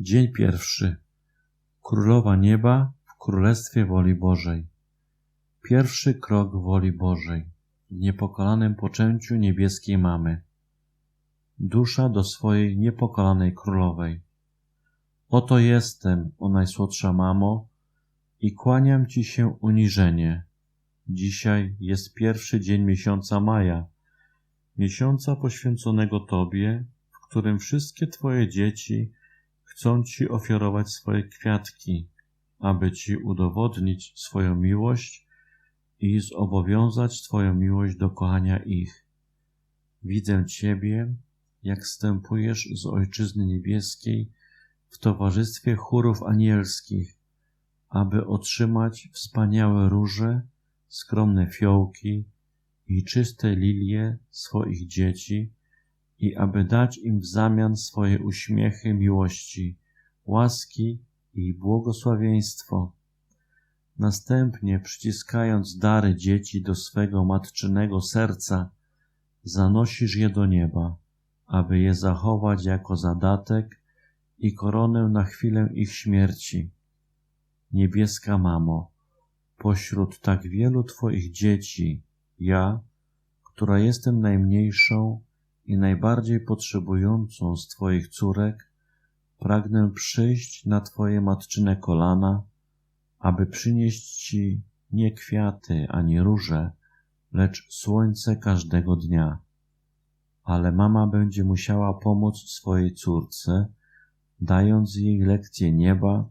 Dzień pierwszy. Królowa Nieba w Królestwie Woli Bożej. Pierwszy krok woli Bożej w niepokalanym poczęciu niebieskiej mamy. Dusza do swojej niepokalanej królowej. Oto jestem, o najsłodsza mamo, i kłaniam ci się uniżenie. Dzisiaj jest pierwszy dzień miesiąca maja, miesiąca poświęconego Tobie, w którym wszystkie Twoje dzieci chcą Ci ofiarować swoje kwiatki, aby Ci udowodnić swoją miłość i zobowiązać Twoją miłość do kochania ich. Widzę Ciebie, jak wstępujesz z Ojczyzny Niebieskiej w towarzystwie chórów anielskich, aby otrzymać wspaniałe róże, skromne fiołki i czyste lilie swoich dzieci i aby dać im w zamian swoje uśmiechy miłości, łaski i błogosławieństwo. Następnie przyciskając dary dzieci do swego matczynego serca, zanosisz je do nieba, aby je zachować jako zadatek i koronę na chwilę ich śmierci. Niebieska mamo, pośród tak wielu Twoich dzieci, ja, która jestem najmniejszą i najbardziej potrzebującą z Twoich córek, pragnę przyjść na Twoje matczyne kolana, aby przynieść Ci nie kwiaty ani róże, lecz słońce każdego dnia. Ale mama będzie musiała pomóc swojej córce, dając jej lekcje nieba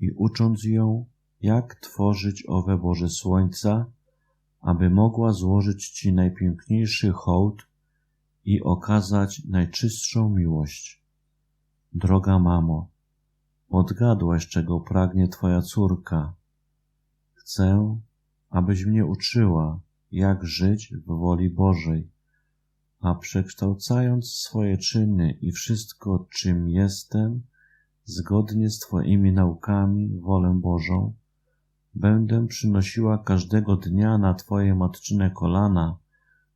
i ucząc ją, jak tworzyć owe Boże Słońca, aby mogła złożyć Ci najpiękniejszy hołd i okazać najczystszą miłość. Droga mamo, odgadłaś, czego pragnie Twoja córka. Chcę, abyś mnie uczyła, jak żyć w woli Bożej, a przekształcając swoje czyny i wszystko, czym jestem, zgodnie z Twoimi naukami, wolę Bożą, będę przynosiła każdego dnia na Twoje matczyne kolana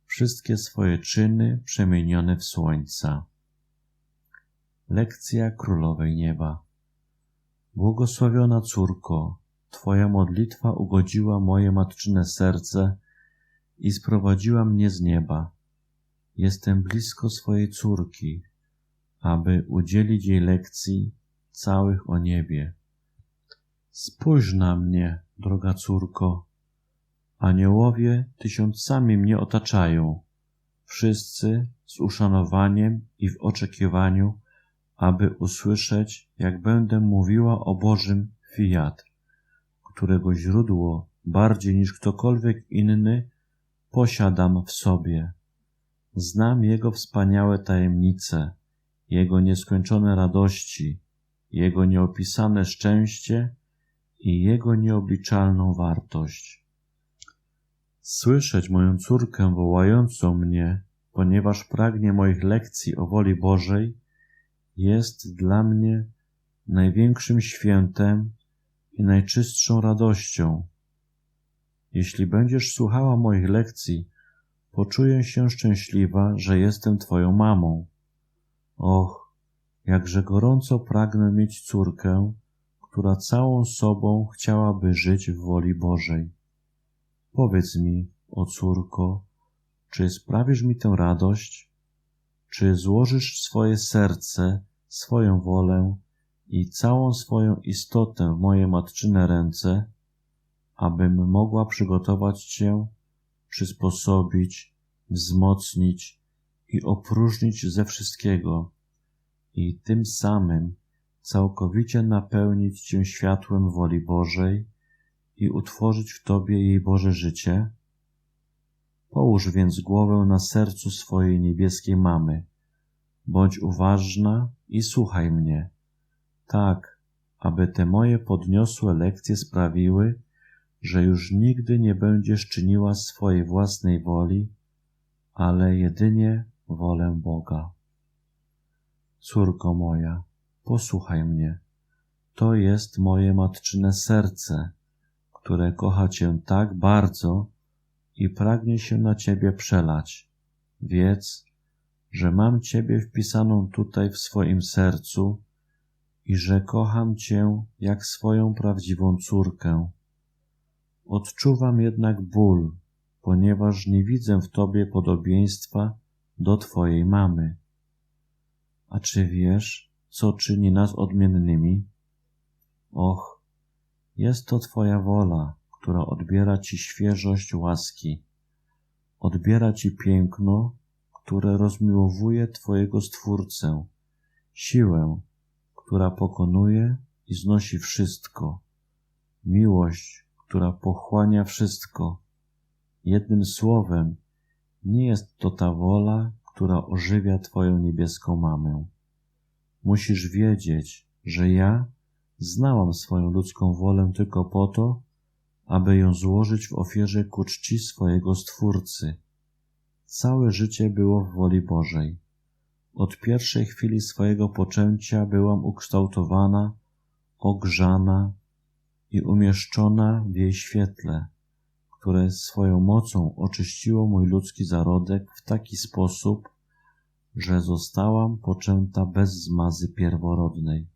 wszystkie swoje czyny przemienione w słońca. Lekcja Królowej Nieba Błogosławiona córko, Twoja modlitwa ugodziła moje matczyne serce i sprowadziła mnie z nieba. Jestem blisko swojej córki, aby udzielić jej lekcji całych o niebie. Spójrz na mnie, droga córko. Aniołowie tysiącami mnie otaczają, wszyscy z uszanowaniem i w oczekiwaniu, aby usłyszeć, jak będę mówiła o Bożym fiat, którego źródło bardziej niż ktokolwiek inny posiadam w sobie. Znam Jego wspaniałe tajemnice, Jego nieskończone radości, Jego nieopisane szczęście i Jego nieobliczalną wartość. Słyszeć moją córkę wołającą mnie, ponieważ pragnie moich lekcji o woli Bożej, jest dla mnie największym świętem i najczystszą radością. Jeśli będziesz słuchała moich lekcji, poczuję się szczęśliwa, że jestem Twoją mamą. Och, jakże gorąco pragnę mieć córkę, która całą sobą chciałaby żyć w woli Bożej. Powiedz mi, o córko, czy sprawisz mi tę radość? Czy złożysz swoje serce, swoją wolę i całą swoją istotę w moje matczyne ręce, abym mogła przygotować Cię, przysposobić, wzmocnić i opróżnić ze wszystkiego i tym samym całkowicie napełnić Cię światłem woli Bożej i utworzyć w Tobie jej Boże życie? Połóż więc głowę na sercu swojej niebieskiej mamy. Bądź uważna i słuchaj mnie. Tak, aby te moje podniosłe lekcje sprawiły, że już nigdy nie będziesz czyniła swojej własnej woli, ale jedynie wolę Boga. Córko moja, posłuchaj mnie. To jest moje matczyne serce, które kocha Cię tak bardzo i pragnie się na Ciebie przelać. Wiedz, że mam Ciebie wpisaną tutaj w swoim sercu i że kocham Cię jak swoją prawdziwą córkę. Odczuwam jednak ból, ponieważ nie widzę w Tobie podobieństwa do Twojej mamy. A czy wiesz, co czyni nas odmiennymi? Och, jest to Twoja wola, która odbiera Ci świeżość łaski, odbiera Ci piękno, które rozmiłowuje Twojego Stwórcę, siłę, która pokonuje i znosi wszystko, miłość, która pochłania wszystko. Jednym słowem, nie jest to ta wola, która ożywia Twoją niebieską mamę. Musisz wiedzieć, że ja znałam swoją ludzką wolę tylko po to, aby ją złożyć w ofierze ku czci swojego Stwórcy. Całe życie było w woli Bożej. Od pierwszej chwili swojego poczęcia byłam ukształtowana, ogrzana i umieszczona w jej świetle, które swoją mocą oczyściło mój ludzki zarodek w taki sposób, że zostałam poczęta bez zmazy pierworodnej.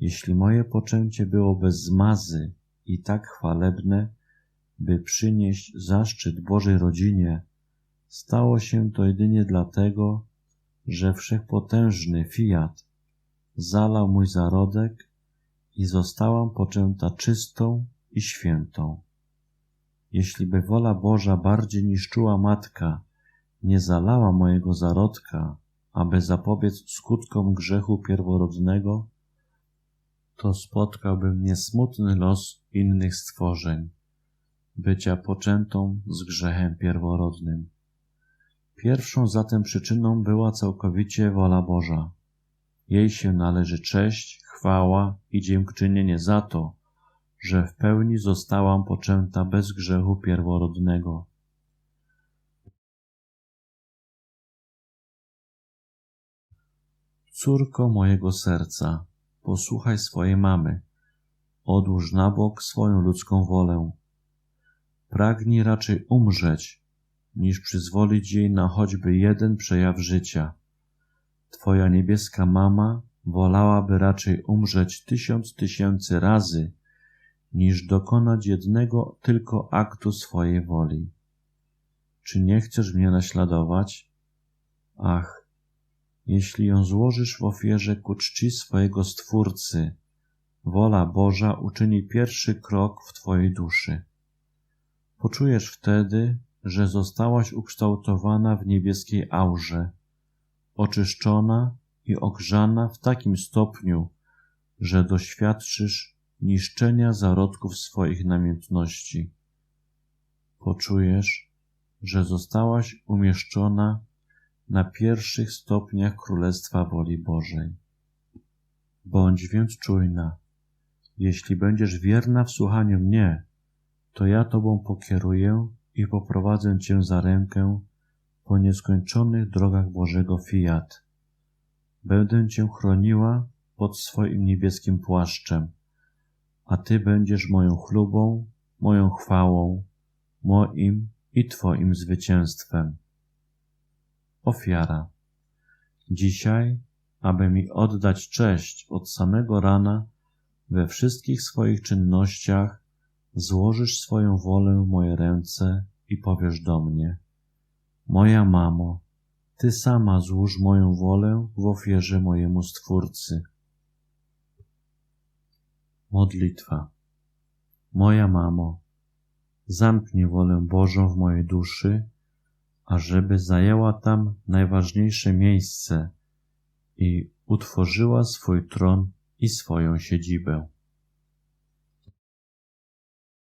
Jeśli moje poczęcie było bez zmazy i tak chwalebne, by przynieść zaszczyt Bożej rodzinie, stało się to jedynie dlatego, że wszechpotężny Fiat zalał mój zarodek i zostałam poczęta czystą i świętą. Jeśli by wola Boża bardziej niż czuła matka nie zalała mojego zarodka, aby zapobiec skutkom grzechu pierworodnego, to spotkałby mnie smutny los innych stworzeń, bycia poczętą z grzechem pierworodnym. Pierwszą zatem przyczyną była całkowicie wola Boża. Jej się należy cześć, chwała i dziękczynienie za to, że w pełni zostałam poczęta bez grzechu pierworodnego. Córko mojego serca, posłuchaj swojej mamy, odłóż na bok swoją ludzką wolę. Pragnij raczej umrzeć, niż przyzwolić jej na choćby jeden przejaw życia. Twoja niebieska mama wolałaby raczej umrzeć tysiąc tysięcy razy, niż dokonać jednego tylko aktu swojej woli. Czy nie chcesz mnie naśladować? Ach, jeśli ją złożysz w ofierze ku czci swojego Stwórcy, wola Boża uczyni pierwszy krok w Twojej duszy. Poczujesz wtedy, że zostałaś ukształtowana w niebieskiej aurze, oczyszczona i ogrzana w takim stopniu, że doświadczysz niszczenia zarodków swoich namiętności. Poczujesz, że zostałaś umieszczona na pierwszych stopniach Królestwa Woli Bożej. Bądź więc czujna. Jeśli będziesz wierna w słuchaniu mnie, to ja Tobą pokieruję i poprowadzę Cię za rękę po nieskończonych drogach Bożego Fiat. Będę Cię chroniła pod swoim niebieskim płaszczem, a Ty będziesz moją chlubą, moją chwałą, moim i Twoim zwycięstwem. Ofiara. Dzisiaj, aby mi oddać cześć od samego rana, we wszystkich swoich czynnościach złożysz swoją wolę w moje ręce i powiesz do mnie: Moja mamo, ty sama złóż moją wolę w ofierze mojemu Stwórcy. Modlitwa. Moja mamo, zamknij wolę Bożą w mojej duszy, ażeby zajęła tam najważniejsze miejsce i utworzyła swój tron i swoją siedzibę.